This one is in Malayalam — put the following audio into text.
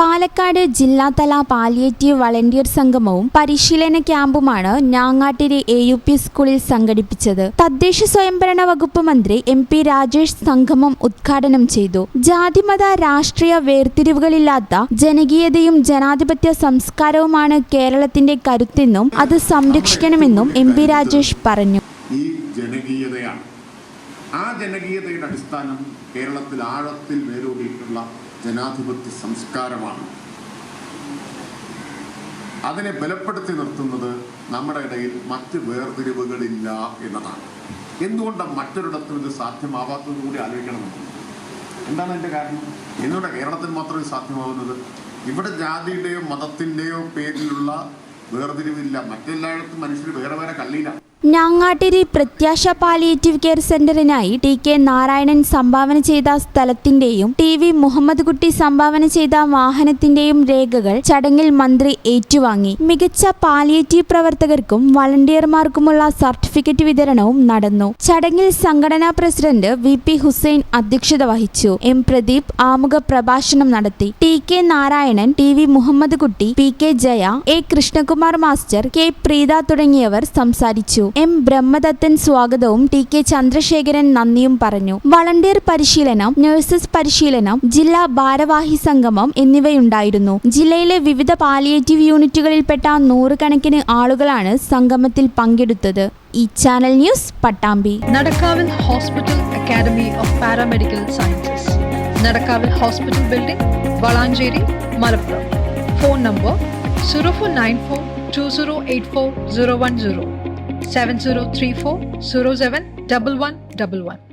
പാലക്കാട് ജില്ലാതല പാലിയേറ്റീവ് വളണ്ടിയർ സംഗമവും പരിശീലന ക്യാമ്പുമാണ് ഞാങ്ങാട്ടിരി എ യു പി സ്കൂളിൽ സംഘടിപ്പിച്ചത്. തദ്ദേശ സ്വയംഭരണ വകുപ്പ് മന്ത്രി എം പി രാജേഷ് സംഗമം ഉദ്ഘാടനം ചെയ്തു. ജാതിമത രാഷ്ട്രീയ വേർതിരിവുകളില്ലാത്ത ജനകീയതയും ജനാധിപത്യ സംസ്കാരവുമാണ് കേരളത്തിന്റെ കരുത്തെന്നും അത് സംരക്ഷിക്കണമെന്നും എം പി രാജേഷ് പറഞ്ഞു. ഈ ആ ജനകീയതയുടെ അടിസ്ഥാനം കേരളത്തിൽ ആഴത്തിൽ വേരൂറിയിട്ടുള്ള ജനാധിപത്യ സംസ്കാരമാണ്. അതിനെ ബലപ്പെടുത്തി നിർത്തുന്നത് നമ്മുടെ ഇടയിൽ മറ്റ് വേർതിരിവുകളില്ല എന്നതാണ്. എന്തുകൊണ്ടാണ് മറ്റൊരിടത്തും ഇത് സാധ്യമാവാത്തത് കൂടി ആലോചിക്കണം. എന്താണ് അതിന്റെ കാരണം? എന്നിവിടെ കേരളത്തിൽ മാത്രമേ സാധ്യമാവുന്നത്. ഇവിടെ ജാതിയുടെയോ മതത്തിന്റെയോ പേരിലുള്ള വേർതിരിവില്ല. മറ്റെല്ലായിടത്തും മനുഷ്യർ വേറെ വേറെ കള്ളിയില്ല ഞാങ്ങാട്ടിരി പ്രത്യാശ പാലിയേറ്റീവ് കെയർ സെന്ററിനായി ടി കെ നാരായണൻ സംഭാവന ചെയ്ത സ്ഥലത്തിന്റെയും ടി വി മുഹമ്മദ് കുട്ടി സംഭാവന ചെയ്ത വാഹനത്തിന്റെയും രേഖകൾ ചടങ്ങിൽ മന്ത്രി ഏറ്റുവാങ്ങി. മികച്ച പാലിയേറ്റീവ് പ്രവർത്തകർക്കും വളണ്ടിയർമാർക്കുമുള്ള സർട്ടിഫിക്കറ്റ് വിതരണവും നടന്നു. ചടങ്ങിൽ സംഘടനാ പ്രസിഡന്റ് വി പി ഹുസൈൻ അധ്യക്ഷത വഹിച്ചു. എം പ്രദീപ് ആമുഖ പ്രഭാഷണം നടത്തി. T K Narayanan T V Muhammad Kutty P K Jaya A Krishnakumar master K Preetha തുടങ്ങിയവർ സംസാരിച്ചു. എം. ബ്രഹ്മദത്തൻ സ്വാഗതവും ടി. കെ. ചന്ദ്രശേഖരൻ നന്ദിയും പറഞ്ഞു. വളണ്ടിയർ പരിശീലനം നഴ്സസ് പരിശീലനം ജില്ലാ ഭാരവാഹി സംഗമം എന്നിവയുണ്ടായിരുന്നു. ജില്ലയിലെ വിവിധ പാലിയേറ്റീവ് യൂണിറ്റുകളിൽപ്പെട്ട നൂറുകണക്കിന് ആളുകളാണ് സംഗമത്തിൽ പങ്കെടുത്തത്. ഈ channel news Pattambi. Nadakkavil hospital academy of paramedical sciences Nadakkavil hospital building Valanchery Malappuram. Phone number zero four nine four two zero eight four zero one zero 7034 07